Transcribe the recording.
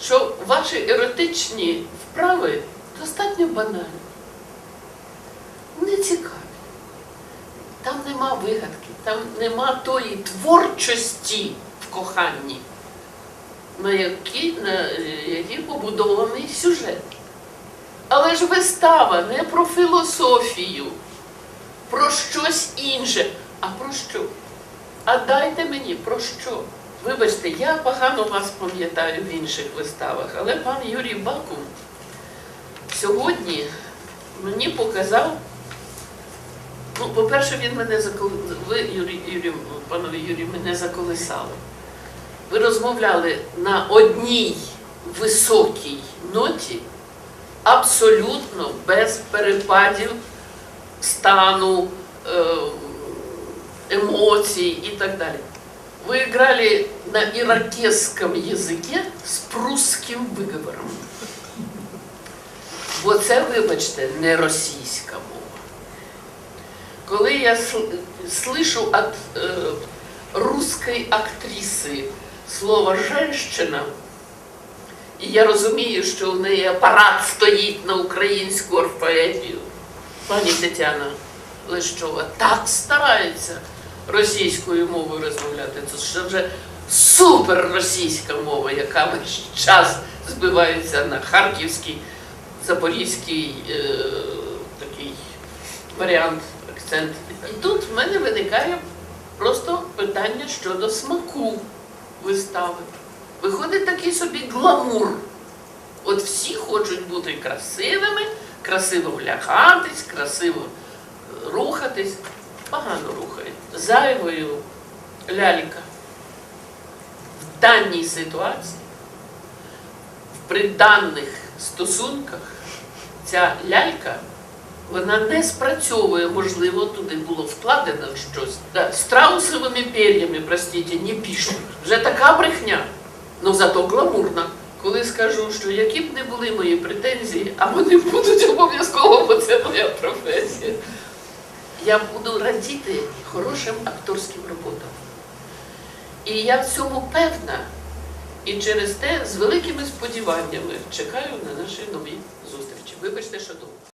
що ваші еротичні вправи достатньо банальні. Не цікаві. Там нема вигадки, там нема тої творчості в коханні, на якій, на е, побудований сюжет. Але ж вистава не про філософію, про щось інше. А про що? А дайте мені про що? Вибачте, я погано вас пам'ятаю в інших виставах, але пан Юрій Бакум сьогодні мені показав. Ну, по-перше, він мене закол... ви, Юрій, Юрій, панове Юрій, мене заколисали. Ви розмовляли на одній високій ноті, абсолютно без перепадів стану, е, эмоций и так далее Вы играли на иракесском языке з прусским виговором. Бо це, вибачте, не російська мова. Коли я сл- слышу от е, русской актриси слово «женщина», і я розумію, що в неї апарат стоїть на українську орфоепію, пані Тетяна Лещова так старається російською мовою розмовляти. Це вже супер російська мова, яка весь час збивається на харківський, запорізький е, такий варіант, акцент. І тут в мене виникає просто питання щодо смаку вистави. Виходить такий собі гламур. От всі хочуть бути красивими, красиво влягатись, красиво е, рухатись, погано рухають. Зайвою лялька в даній ситуації, при даних стосунках, ця лялька, вона не спрацьовує, можливо, туди було вкладено щось. Да, страусовими пер'ями, простіть, не пишуть. Вже така брехня, але зато гламурна. Коли скажу, що які б не були мої претензії, а вони будуть обов'язково, бо це моя професія. Я буду радіти хорошим акторським роботам. І я в цьому певна. І через те з великими сподіваннями чекаю на наші нові зустрічі. Вибачте, що довго.